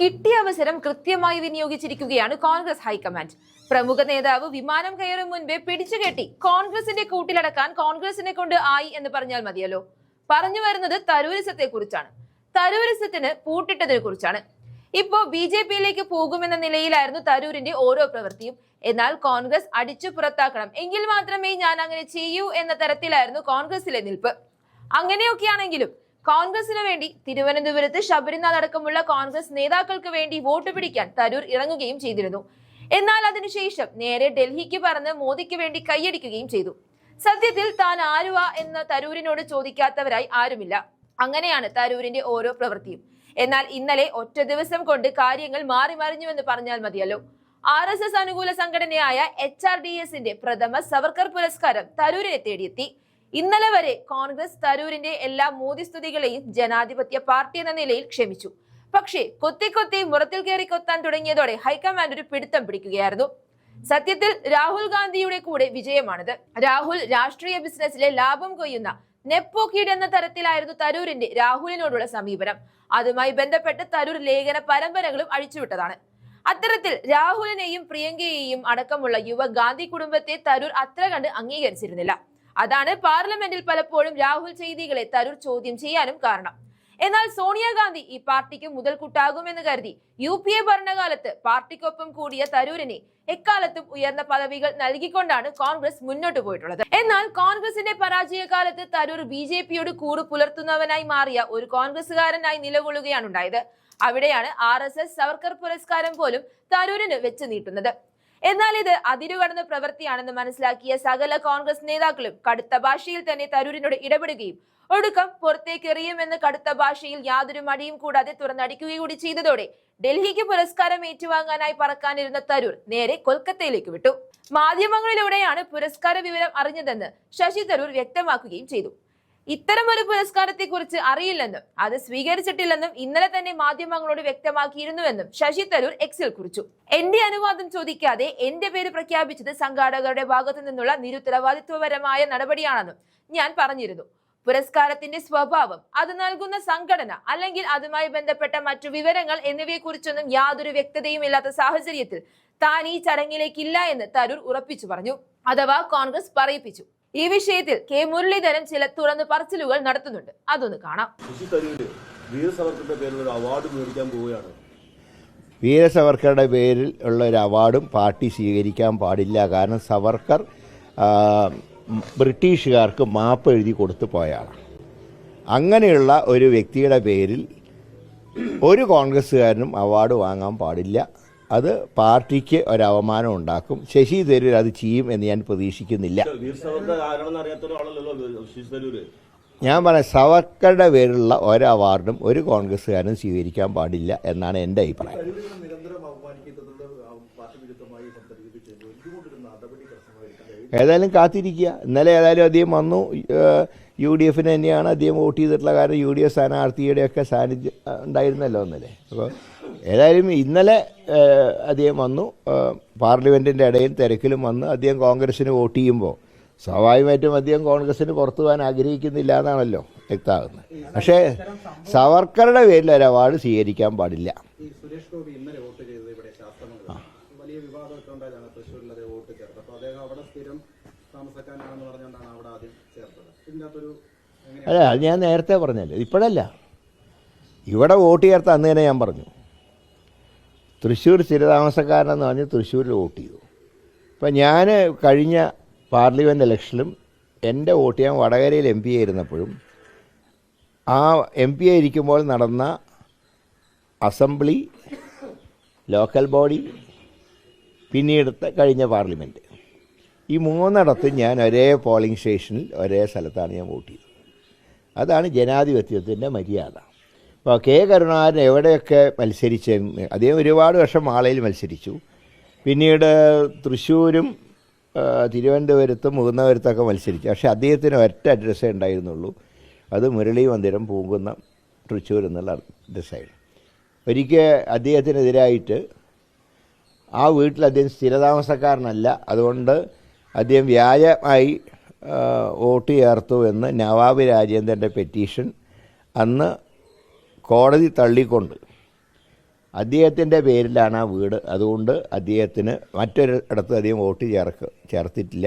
കിട്ടിയ അവസരം കൃത്യമായി വിനിയോഗിച്ചിരിക്കുകയാണ് കോൺഗ്രസ് ഹൈക്കമാൻഡ്. പ്രമുഖ നേതാവ് വിമാനം കയറും മുൻപേ പിടിച്ചുകെട്ടി കോൺഗ്രസിന്റെ കൂട്ടിലടക്കാൻ കോൺഗ്രസിനെ കൊണ്ട് ആയി എന്ന് പറഞ്ഞാൽ മതിയല്ലോ. പറഞ്ഞു വരുന്നത് തരൂരിസത്തെ കുറിച്ചാണ് തരൂരിസത്തിന് പൂട്ടിട്ടതിനെ കുറിച്ചാണ്. ഇപ്പോ ബി ജെ പിയിലേക്ക് പോകുമെന്ന നിലയിലായിരുന്നു തരൂരിന്റെ ഓരോ പ്രവൃത്തിയും. എന്നാൽ കോൺഗ്രസ് അടിച്ചു പുറത്താക്കണം. എങ്കിൽ മാത്രമേ ഞാൻ അങ്ങനെ ചെയ്യൂ എന്ന തരത്തിലായിരുന്നു കോൺഗ്രസിലെ നിൽപ്പ്. അങ്ങനെയൊക്കെയാണെങ്കിലും കോൺഗ്രസിന് വേണ്ടി തിരുവനന്തപുരത്ത് ശബരിനാഥ് അടക്കമുള്ള കോൺഗ്രസ് നേതാക്കൾക്ക് വേണ്ടി വോട്ട് പിടിക്കാൻ തരൂർ ഇറങ്ങുകയും ചെയ്തിരുന്നു. എന്നാൽ അതിനുശേഷം നേരെ ഡൽഹിക്ക് പറന്ന് മോദിക്ക് വേണ്ടി കൈയടിക്കുകയും ചെയ്തു. സത്യത്തിൽ താൻ ആരുവാ എന്ന് തരൂരിനോട് ചോദിക്കാത്തവരായി ആരുമില്ല. അങ്ങനെയാണ് തരൂരിന്റെ ഓരോ പ്രവൃത്തിയും. എന്നാൽ ഇന്നലെ ഒറ്റ ദിവസം കൊണ്ട് കാര്യങ്ങൾ മാറി മറിഞ്ഞുവെന്ന് പറഞ്ഞാൽ മതിയല്ലോ. ആർ എസ് എസ് അനുകൂല സംഘടനയായ എച്ച് ആർ ഡി എസിന്റെ പ്രഥമ സവർക്കർ പുരസ്കാരം തരൂരിനെ തേടിയെത്തി. ഇന്നലെ വരെ കോൺഗ്രസ് തരൂരിന്റെ എല്ലാ മോദി മോദിസ്തുതികളെയും ജനാധിപത്യ പാർട്ടി എന്ന നിലയിൽ ക്ഷമിച്ചു. പക്ഷേ കൊത്തി കൊത്തി മുറത്തിൽ കയറി കൊത്താൻ തുടങ്ങിയതോടെ ഹൈക്കമാൻഡ് ഒരു പിടുത്തം പിടിക്കുകയായിരുന്നു. സത്യത്തിൽ രാഹുൽ ഗാന്ധിയുടെ കൂടെ വിജയമാണിത്. രാഹുൽ രാഷ്ട്രീയ ബിസിനസ്സിലെ ലാഭം കൊയ്യുന്ന നെപ്പോ കീഡ് എന്ന തരത്തിലായിരുന്നു തരൂരിന്റെ രാഹുലിനോടുള്ള സമീപനം. അതുമായി ബന്ധപ്പെട്ട് തരൂർ ലേഖന പരമ്പരകളും അഴിച്ചുവിട്ടതാണ്. അത്തരത്തിൽ രാഹുലിനെയും പ്രിയങ്കയെയും അടക്കമുള്ള യുവ ഗാന്ധി കുടുംബത്തെ തരൂർ അത്ര കണ്ട് അംഗീകരിച്ചിരുന്നില്ല. അതാണ് പാർലമെന്റിൽ പലപ്പോഴും രാഹുൽ ചെയ്തികളെ തരൂർ ചോദ്യം ചെയ്യാനും കാരണം. എന്നാൽ സോണിയാഗാന്ധി ഈ പാർട്ടിക്ക് മുതൽക്കൂട്ടാകുമെന്ന് കരുതി യു പി എ ഭരണകാലത്ത് പാർട്ടിക്കൊപ്പം കൂടിയ തരൂരിനെ എക്കാലത്തും ഉയർന്ന പദവികൾ നൽകിക്കൊണ്ടാണ് കോൺഗ്രസ് മുന്നോട്ട് പോയിട്ടുള്ളത്. എന്നാൽ കോൺഗ്രസിന്റെ പരാജയ കാലത്ത് തരൂർ ബി ജെ പിയോട് കൂറ് പുലർത്തുന്നവനായി മാറിയ ഒരു കോൺഗ്രസുകാരനായി നിലകൊള്ളുകയാണ് ഉണ്ടായത് അവിടെയാണ് ആർ എസ് എസ് സവർക്കർ പുരസ്കാരം പോലും തരൂരിന് വെച്ച് നീട്ടുന്നത്. എന്നാൽ ഇത് അതിരുകടന്ന പ്രവൃത്തിയാണെന്ന് മനസ്സിലാക്കിയ സകല കോൺഗ്രസ് നേതാക്കളും കടുത്ത ഭാഷയിൽ തന്നെ തരൂരിനോട് ഇടപെടുകയും ഒടുക്കം പുറത്തേക്ക് എറിയുമെന്ന് കടുത്ത ഭാഷയിൽ യാതൊരു മടിയും കൂടാതെ തുറന്നടിക്കുകയും കൂടി ചെയ്തതോടെ ഡൽഹിക്ക് പുരസ്കാരം ഏറ്റുവാങ്ങാനായി പറക്കാനിരുന്ന തരൂർ നേരെ കൊൽക്കത്തയിലേക്ക് വിട്ടു. മാധ്യമങ്ങളിലൂടെയാണ് പുരസ്കാര വിവരം അറിഞ്ഞതെന്ന് ശശി തരൂർ വ്യക്തമാക്കുകയും ചെയ്തു. ഇത്തരം ഒരു പുരസ്കാരത്തെ കുറിച്ച് അറിയില്ലെന്നും അത് സ്വീകരിച്ചിട്ടില്ലെന്നും ഇന്നലെ തന്നെ മാധ്യമങ്ങളോട് വ്യക്തമാക്കിയിരുന്നുവെന്നും ശശി തരൂർ എക്സിൽ കുറിച്ചു. എന്റെ അനുവാദം ചോദിക്കാതെ എന്റെ പേര് പ്രഖ്യാപിച്ചത് സംഘാടകരുടെ ഭാഗത്തു നിന്നുള്ള നിരുത്തരവാദിത്വപരമായ നടപടിയാണെന്നും ഞാൻ പറഞ്ഞിരുന്നു. പുരസ്കാരത്തിന്റെ സ്വഭാവം അത് നൽകുന്ന സംഘടന അല്ലെങ്കിൽ അതുമായി ബന്ധപ്പെട്ട മറ്റു വിവരങ്ങൾ എന്നിവയെക്കുറിച്ചൊന്നും യാതൊരു വ്യക്തതയും ഇല്ലാത്ത സാഹചര്യത്തിൽ താൻ ഈ ചടങ്ങിലേക്കില്ല എന്ന് തരൂർ ഉറപ്പിച്ചു പറഞ്ഞു. അഥവാ കോൺഗ്രസ് പറയിപ്പിച്ചു. ഈ വിഷയത്തിൽ കെ മുരളീധരൻ ചില തുറന്നു പറച്ചിലുകൾ നടത്തുന്നുണ്ട്. അതൊന്ന് കാണാം. വീര സവർക്കറുടെ പേരിൽ ഒരു അവാർഡ് മേടിക്കാൻ പോവുകയാണ്. വീര സവർക്കറുടെ പേരിൽ ഉള്ള ഒരു അവാർഡും പാർട്ടി സ്വീകരിക്കാൻ പാടില്ല. കാരണം സവർക്കർ ബ്രിട്ടീഷുകാർക്ക് മാപ്പ് എഴുതി കൊടുത്തു പോയാണ്. അങ്ങനെയുള്ള ഒരു വ്യക്തിയുടെ പേരിൽ ഒരു കോൺഗ്രസ്സുകാരനും അവാർഡ് വാങ്ങാൻ പാടില്ല. അത് പാർട്ടിക്ക് ഒരു അവമാനം ഉണ്ടാക്കും. ശശി തരൂർ അത് ചെയ്യും എന്ന് ഞാൻ പ്രതീക്ഷിക്കുന്നില്ല. ഞാൻ പറഞ്ഞ സവർക്കറുടെ പേരിലുള്ള ഒരു അവാർഡും ഒരു കോൺഗ്രസ്സുകാരനും സ്വീകരിക്കാൻ പാടില്ല എന്നാണ് എന്റെ അഭിപ്രായം. ഏതായാലും കാത്തിരിക്കുക. ഇന്നലെ ഏതായാലും അദ്ദേഹം വന്നു. യു ഡി എഫിന് തന്നെയാണ് അദ്ദേഹം വോട്ട് ചെയ്തിട്ടുള്ള കാരണം. യു ഡി എഫ് സ്ഥാനാർത്ഥിയുടെയൊക്കെ സാന്നിധ്യം ഉണ്ടായിരുന്നല്ലോ ഇന്നലെ. അപ്പോൾ ഏതായാലും ഇന്നലെ അദ്ദേഹം വന്നു. പാർലമെന്റിന്റെ ഇടയിൽ തിരക്കിലും വന്ന് അദ്ദേഹം കോൺഗ്രസ്സിന് വോട്ട് ചെയ്യുമ്പോൾ സ്വാഭാവികമായിട്ടും അദ്ദേഹം കോൺഗ്രസ്സിന് പുറത്തു പോകാൻ ആഗ്രഹിക്കുന്നില്ല എന്നാണല്ലോ വ്യക്തമാകുന്നത്. പക്ഷേ സവർക്കറുടെ പേരിൽ ഒരു അവാർഡ് സ്വീകരിക്കാൻ പാടില്ല. അല്ല അത് ഞാൻ നേരത്തെ പറഞ്ഞല്ലോ. ഇപ്പോഴല്ല. ഇവിടെ വോട്ട് ചേർത്ത അന്ന് തന്നെ ഞാൻ പറഞ്ഞു. തൃശ്ശൂർ സ്ഥിരതാമസക്കാരനെന്ന് പറഞ്ഞ് തൃശ്ശൂരിൽ വോട്ട് ചെയ്തു. അപ്പം ഞാൻ കഴിഞ്ഞ പാർലമെന്റ് ഇലക്ഷനിലും എന്റെ വോട്ട് ചെയ്യാൻ വടകരയിൽ എം പി ആയിരുന്നപ്പോഴും ആ എം പി ആയിരിക്കുമ്പോൾ നടന്ന അസംബ്ലി ലോക്കൽ ബോഡി പിന്നീടത്തെ കഴിഞ്ഞ പാർലമെന്റ് ഈ മൂന്നിടത്തും ഞാൻ ഒരേ പോളിംഗ് സ്റ്റേഷനിൽ ഒരേ സ്ഥലത്താണ് ഞാൻ വോട്ട് ചെയ്തത്. അതാണ് ജനാധിപത്യത്തിന്റെ മര്യാദ. ഇപ്പോൾ കെ കരുണാകരൻ എവിടെയൊക്കെ മത്സരിച്ച് അദ്ദേഹം ഒരുപാട് വർഷം മാളയിൽ മത്സരിച്ചു. പിന്നീട് തൃശ്ശൂരും തിരുവനന്തപുരത്തും മുകുന്നപുരത്തൊക്കെ മത്സരിച്ചു. പക്ഷേ അദ്ദേഹത്തിന് ഒറ്റ അഡ്രസ്സേ ഉണ്ടായിരുന്നുള്ളൂ. അത് മുരളി മന്ദിരം പൂങ്കുന്നം തൃശ്ശൂർ എന്നുള്ള അഡ്രസ്സായിരുന്നു ഒരിക്കൽ അദ്ദേഹത്തിനെതിരായിട്ട് ആ വീട്ടിൽ അദ്ദേഹം സ്ഥിരതാമസക്കാരനല്ല. അതുകൊണ്ട് അദ്ദേഹം വ്യാജമായി വോട്ട് ചേർത്തു എന്ന് നവാബ് രാജേന്ദ്രന്റെ പെറ്റീഷൻ അന്ന് കോടതി തള്ളിക്കൊണ്ട് അദ്ദേഹത്തിന്റെ പേരിലാണ് ആ വീട്. അതുകൊണ്ട് അദ്ദേഹത്തിന് മറ്റൊരു ഇടത്ത് അധികം വോട്ട് ചേർക്ക് ചേർത്തിട്ടില്ല.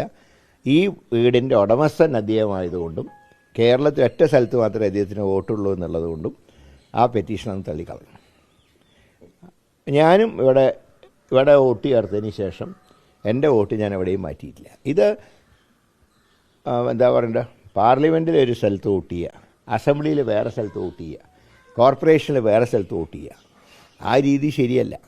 ഈ വീടിന്റെ ഉടമസ്ഥൻ അദ്ദേഹമായതുകൊണ്ടും കേരളത്തിൽ ഒറ്റ സ്ഥലത്ത് മാത്രമേ അദ്ദേഹത്തിന് വോട്ടുള്ളൂ എന്നുള്ളത് കൊണ്ടും ആ പെറ്റീഷൻ ഒന്ന് തള്ളിക്കളഞ്ഞു. ഞാനും ഇവിടെ ഇവിടെ വോട്ട് ചേർത്തതിന് ശേഷം എന്റെ വോട്ട് ഞാൻ എവിടെയും മാറ്റിയിട്ടില്ല. ഇത് എന്താ പറയണ്ട? പാർലമെന്റിൽ ഒരു സ്ഥലത്ത് വോട്ട് ചെയ്യുക. അസംബ്ലിയിൽ വേറെ സ്ഥലത്ത് വോട്ട് ചെയ്യുക. കോർപ്പറേഷനിൽ വേറെ സ്ഥലത്ത് വോട്ട് ചെയ്യുക. ആ രീതി ശരിയല്ല.